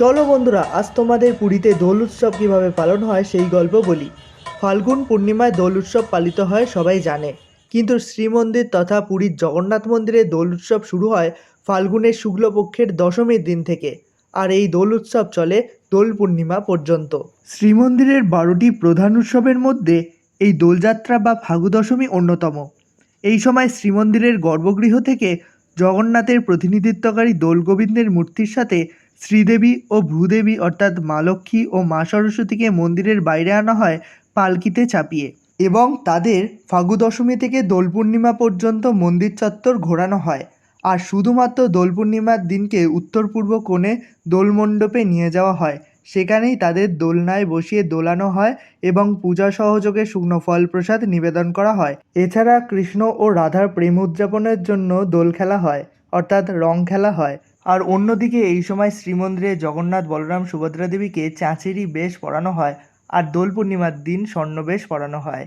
চলো বন্ধুরা, আজ তোমাদের পুরীতে দোল উৎসব কীভাবে পালন হয় সেই গল্প বলি। ফাল্গুন পূর্ণিমায় দোল উৎসব পালিত হয়, সবাই জানে। কিন্তু শ্রীমন্দির তথা পুরীর জগন্নাথ মন্দিরে দোল উৎসব শুরু হয় ফাল্গুনের শুক্লপক্ষের দশমীর দিন থেকে। আর এই দোল উৎসব চলে দোল পূর্ণিমা পর্যন্ত। শ্রীমন্দিরের বারোটি প্রধান উৎসবের মধ্যে এই দোলযাত্রা বা ফাগু দশমী অন্যতম। এই সময় শ্রীমন্দিরের গর্ভগৃহ থেকে জগন্নাথের প্রতিনিধিত্বকারী দোলগোবিন্দের মূর্তির সাথে শ্রীদেবী ও ভূদেবী অর্থাৎ মা লক্ষ্মী ও মা সরস্বতীকে মন্দিরের বাইরে আনা হয় পালকিতে চাপিয়ে এবং তাদের ফাগু দশমী থেকে দোল পূর্ণিমা পর্যন্ত মন্দির চত্বর ঘোরানো হয়। আর শুধুমাত্র দোল পূর্ণিমার দিনকে উত্তর পূর্ব কোণে দোলমণ্ডপে নিয়ে যাওয়া হয়। সেখানেই তাদের দোলনায় বসিয়ে দোলানো হয় এবং পূজা সহযোগে শুকনো ফল প্রসাদ নিবেদন করা হয়। এছাড়া কৃষ্ণ ও রাধার প্রেম উদযাপনের জন্য দোল খেলা হয়। অর্থাৎ রং খেলা হয়। আর অন্যদিকে এই সময় শ্রীমন্দিরে জগন্নাথ বলরাম সুভদ্রা দেবীকে চাঁচেরই বেশ পরানো হয় আর দোল পূর্ণিমার দিন স্বর্ণবেশ পরানো হয়।